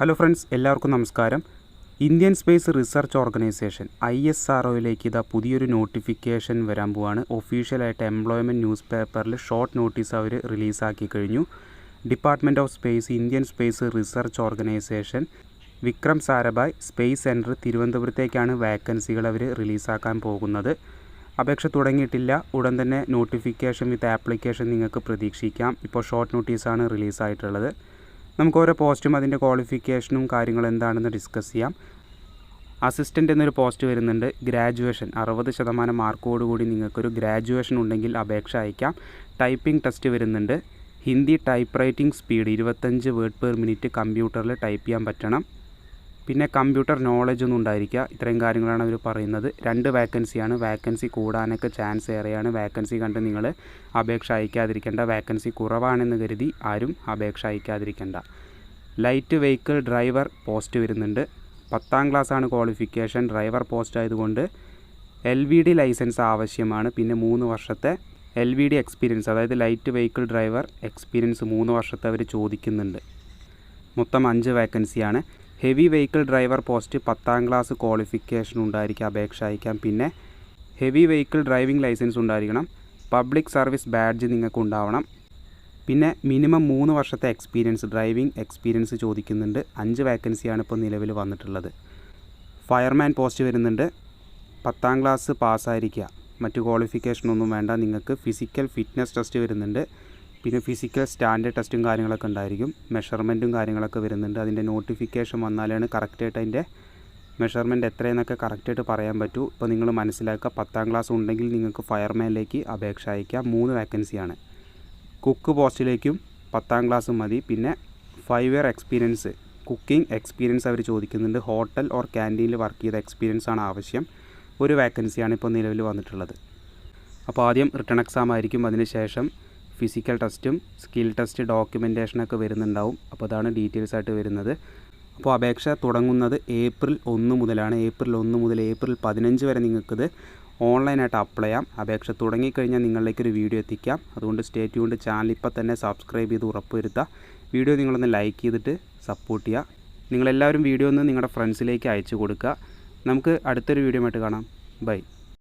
Hello friends എല്ലാവർക്കും നമസ്കാരം. Indian space research organisation I S R ഒയിലേക്ക് ഇതാ പുതിയൊരു നോട്ടിഫിക്കേഷൻ വരാൻ പോവാണ്. ഒഫീഷ്യലായിട്ട് എംപ്ലോയ്മെന്റ് ന്യൂസ് പേപ്പറിൽ ഷോർട്ട് നോട്ടീസ് അവർ റിലീസാക്കി കഴിഞ്ഞു. Department of space Indian space research organisation Vikram Sarabhai space centre തിരുവനന്തപുരത്തേക്കാണ് വാക്കൻസികൾ അവർ റിലീസാക്കാൻ പോകുന്നത്. അപേക്ഷ തുടങ്ങിയിട്ടില്ല. ഉടൻ തന്നെ നോട്ടിഫിക്കേഷൻ വിത്ത് ആപ്ലിക്കേഷൻ നിങ്ങൾക്ക് പ്രതീക്ഷിക്കാം. ഇപ്പോൾ ഷോർട്ട് നോട്ടീസാണ് റിലീസായിട്ടുള്ളത്. നമുക്ക് ഓരോ പോസ്റ്റും അതിന്റെ ക്വാളിഫിക്കേഷനും കാര്യങ്ങളും എന്താണെന്ന് ഡിസ്കസ് ചെയ്യാം. അസിസ്റ്റന്റ് എന്നൊരു പോസ്റ്റ് വരുന്നുണ്ട്. ഗ്രാജുവേഷൻ. അറുപത് ശതമാനം മാർക്കോടുകൂടി നിങ്ങൾക്കൊരു ഗ്രാജുവേഷൻ ഉണ്ടെങ്കിൽ അപേക്ഷ അയക്കാം. ടൈപ്പിംഗ് ടെസ്റ്റ് വരുന്നുണ്ട്. ഹിന്ദി ടൈപ്പ് റൈറ്റിംഗ് സ്പീഡ് ഇരുപത്തഞ്ച് വേർഡ് പെർ മിനിറ്റ് കമ്പ്യൂട്ടറിൽ ടൈപ്പ് ചെയ്യാൻ പറ്റണം. പിന്നെ കമ്പ്യൂട്ടർ നോളജ് ഒന്നും ഉണ്ടായിരിക്കുക. ഇത്രയും കാര്യങ്ങളാണ് അവർ പറയുന്നത്. രണ്ട് വാക്കൻസിയാണ് വാക്കൻസി കൂടാനൊക്കെ ചാൻസ് ഏറെയാണ്. വാക്കൻസി കണ്ട് നിങ്ങൾ അപേക്ഷ അയക്കാതിരിക്കേണ്ട. വാക്കൻസി കുറവാണെന്ന് കരുതി ആരും അപേക്ഷ അയക്കാതിരിക്കേണ്ട. ലൈറ്റ് വെഹിക്കിൾ ഡ്രൈവർ പോസ്റ്റ് വരുന്നുണ്ട്. പത്താം ക്ലാസ്സാണ് ക്വാളിഫിക്കേഷൻ ഡ്രൈവർ പോസ്റ്റ് ആയതുകൊണ്ട് എൽ വി ഡി ലൈസൻസ് ആവശ്യമാണ്. പിന്നെ മൂന്ന് വർഷത്തെ എൽ വി ഡി എക്സ്പീരിയൻസ് അതായത് ലൈറ്റ് വെഹിക്കിൾ ഡ്രൈവർ എക്സ്പീരിയൻസ് മൂന്ന് വർഷത്തെ അവർ ചോദിക്കുന്നുണ്ട്. മൊത്തം അഞ്ച് വേക്കൻസിയാണ് ഹെവി വെഹിക്കിൾ ഡ്രൈവർ പോസ്റ്റ് പത്താം ക്ലാസ് ക്വാളിഫിക്കേഷൻ ഉണ്ടായിരിക്കും അപേക്ഷ അയക്കാം. പിന്നെ ഹെവി വെഹിക്കിൾ ഡ്രൈവിംഗ് ലൈസൻസ് ഉണ്ടായിരിക്കണം. പബ്ലിക് സർവീസ് ബാഡ്ജ് നിങ്ങൾക്ക് ഉണ്ടാവണം. പിന്നെ മിനിമം മൂന്ന് വർഷത്തെ എക്സ്പീരിയൻസ് ഡ്രൈവിംഗ് എക്സ്പീരിയൻസ് ചോദിക്കുന്നുണ്ട്. അഞ്ച് വേക്കൻസിയാണ് ഇപ്പോൾ നിലവിൽ വന്നിട്ടുള്ളത്. ഫയർമാൻ പോസ്റ്റ് വരുന്നുണ്ട്. പത്താം ക്ലാസ് പാസ്സായിരിക്കുക. മറ്റു ക്വാളിഫിക്കേഷനൊന്നും വേണ്ട. നിങ്ങൾക്ക് ഫിസിക്കൽ ഫിറ്റ്നസ് ടെസ്റ്റ് വരുന്നുണ്ട്. പിന്നെ ഫിസിക്കൽ സ്റ്റാൻഡേർഡ് ടെസ്റ്റും കാര്യങ്ങളൊക്കെ ഉണ്ടായിരിക്കും. മെഷർമെന്റും കാര്യങ്ങളൊക്കെ വരുന്നുണ്ട്. അതിന്റെ നോട്ടിഫിക്കേഷൻ വന്നാലാണ് കറക്റ്റായിട്ട് അതിന്റെ മെഷർമെന്റ് എത്രയെന്നൊക്കെ കറക്റ്റായിട്ട് പറയാൻ പറ്റൂ. ഇപ്പോൾ നിങ്ങൾ മനസ്സിലാക്കുക പത്താം ക്ലാസ് ഉണ്ടെങ്കിൽ നിങ്ങൾക്ക് ഫയർമാനിലേക്ക് അപേക്ഷ അയക്കാം. മൂന്ന് വേക്കൻസിയാണ് കുക്ക് പോസ്റ്റിലേക്കും പത്താം ക്ലാസ് മതി. പിന്നെ five year experience cooking experience അവർ ചോദിക്കുന്നുണ്ട്. ഹോട്ടൽ ഓർ ക്യാന്റീനിൽ വർക്ക് ചെയ്ത എക്സ്പീരിയൻസ് ആണ് ആവശ്യം. ഒരു വേക്കൻസിയാണ് ഇപ്പോൾ നിലവിൽ വന്നിട്ടുള്ളത്. അപ്പോൾ ആദ്യം റിട്ടേൺ എക്സാം ആയിരിക്കും. അതിനുശേഷം ഫിസിക്കൽ ടെസ്റ്റും സ്കിൽ ടെസ്റ്റ് ഡോക്യുമെന്റേഷനൊക്കെ വരുന്നുണ്ടാവും. അപ്പോൾ അതാണ് ഡീറ്റെയിൽസ് ആയിട്ട് വരുന്നത്. അപ്പോൾ അപേക്ഷ തുടങ്ങുന്നത് ഏപ്രിൽ ഒന്ന് മുതലാണ്. ഏപ്രിൽ ഒന്ന് മുതൽ ഏപ്രിൽ പതിനഞ്ച് വരെ നിങ്ങൾക്കിത് ഓൺലൈനായിട്ട് അപ്ലൈ ചെയ്യാം. അപേക്ഷ തുടങ്ങിക്കഴിഞ്ഞാൽ നിങ്ങളിലേക്ക് ഒരു വീഡിയോ എത്തിക്കാം. അതുകൊണ്ട് സ്റ്റേറ്റ് കൊണ്ട് ചാനൽ ഇപ്പം തന്നെ സബ്സ്ക്രൈബ് ചെയ്ത് ഉറപ്പുവരുത്തുക. വീഡിയോ നിങ്ങളൊന്ന് ലൈക്ക് ചെയ്തിട്ട് സപ്പോർട്ട് ചെയ്യുക. നിങ്ങളെല്ലാവരും വീഡിയോ ഒന്ന് നിങ്ങളുടെ ഫ്രണ്ട്സിലേക്ക് അയച്ചു കൊടുക്കുക. നമുക്ക് അടുത്തൊരു വീഡിയോ ആയിട്ട് കാണാം. ബൈ